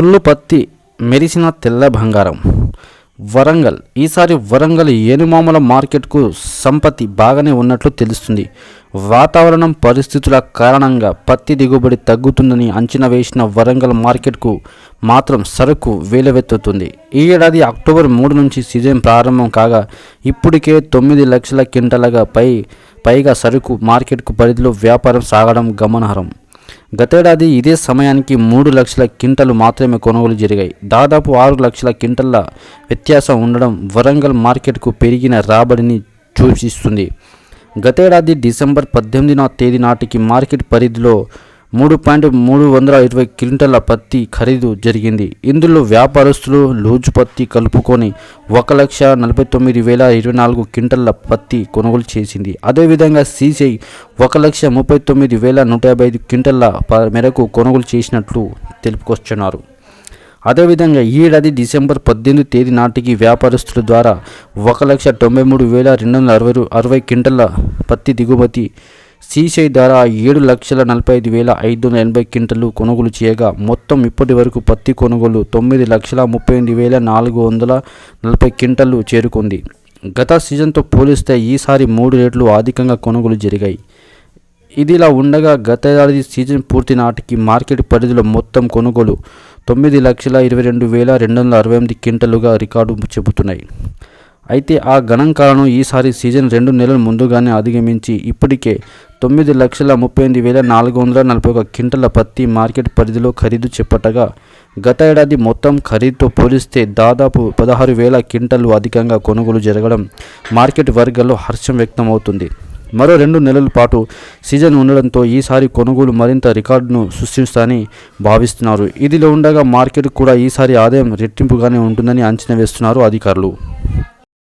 కుళ్ళు పత్తి మెరిసిన తెల్ల బంగారం. వరంగల్. ఈసారి వరంగల్ ఏనుమామల మార్కెట్కు సంపత్తి బాగానే ఉన్నట్లు తెలుస్తుంది. వాతావరణం పరిస్థితుల కారణంగా పత్తి దిగుబడి తగ్గుతుందని అంచనా వేసిన వరంగల్ మార్కెట్కు మాత్రం సరుకు వేలవెత్తుతుంది ఈ ఏడాది అక్టోబర్ మూడు నుంచి సీజన్ ప్రారంభం కాగా ఇప్పటికే తొమ్మిది లక్షల క్వింటలగా పై పైగా సరుకు మార్కెట్కు పరిధిలో వ్యాపారం సాగడం గమనార్హం. గతేడాది ఇదే సమయానికి మూడు లక్షల క్వింటలు మాత్రమే కొనుగోలు జరిగాయి. దాదాపు ఆరు లక్షల క్వింటల్ల వ్యత్యాసం ఉండడం వరంగల్ మార్కెట్కు పెరిగిన రాబడిని సూచిస్తుంది. గతేడాది డిసెంబర్ పద్దెనిమిదిన తేదీ నాటికి మార్కెట్ పరిధిలో మూడు పాయింట్ మూడు వందల ఇరవై క్వింటల పత్తి ఖరీదు జరిగింది. ఇందులో వ్యాపారస్తులు లూజు పత్తి కలుపుకొని ఒక లక్ష నలభై తొమ్మిది వేల ఇరవై నాలుగు క్వింటల్ల పత్తి కొనుగోలు చేసింది. అదేవిధంగా సీసీఐ ఒక లక్ష ముప్పై తొమ్మిది వేల నూట యాభై ఐదు క్వింటల్ల ప- మేరకు కొనుగోలు చేసినట్లు తెలుపుకొస్తున్నారు. అదేవిధంగా ఈ ఏడాది డిసెంబర్ పద్దెనిమిది తేదీ నాటికి వ్యాపారస్తుల ద్వారా ఒక లక్ష తొంభై మూడు వేల రెండు వందల అరవై అరవై క్వింటల పత్తి దిగుమతి సీసై ద్వారా ఏడు లక్షల నలభై ఐదు వేల ఐదు వందల ఎనభై క్వింటలు కొనుగోలు చేయగా మొత్తం ఇప్పటి వరకు పత్తి కొనుగోలు తొమ్మిది లక్షల ముప్పై ఎనిమిది వేల నాలుగు వందల నలభై క్వింటలు చేరుకుంది. గత సీజన్తో పోలిస్తే ఈసారి మూడు రేట్లు అధికంగా కొనుగోలు జరిగాయి. ఇదిలా ఉండగా గత ఏడాది సీజన్ పూర్తి నాటికి మార్కెట్ పరిధిలో మొత్తం కొనుగోలు తొమ్మిది లక్షల ఇరవై రెండు వేల రెండు వందల అరవై ఎనిమిది క్వింటలుగా రికార్డు చెబుతున్నాయి. అయితే ఆ గణాంకాలను ఈసారి సీజన్ రెండు నెలల ముందుగానే అధిగమించి ఇప్పటికే తొమ్మిది లక్షల ముప్పై ఎనిమిది వేల నాలుగు వందల నలభై ఒక క్వింటల పత్తి మార్కెట్ పరిధిలో ఖరీదు చేపట్టగా గత ఏడాది మొత్తం ఖరీదుతో పోలిస్తే దాదాపు పదహారు వేల క్వింటలు అధికంగా కొనుగోలు జరగడం మార్కెట్ వర్గాల్లో హర్షం వ్యక్తమవుతుంది. మరో రెండు నెలల పాటు సీజన్ ఉండడంతో ఈసారి కొనుగోలు మరింత రికార్డును సృష్టిస్తారని భావిస్తున్నారు. ఇదిలో ఉండగా మార్కెట్ కూడా ఈసారి ఆదాయం రెట్టింపుగానే ఉంటుందని అంచనా వేస్తున్నారు అధికారులు.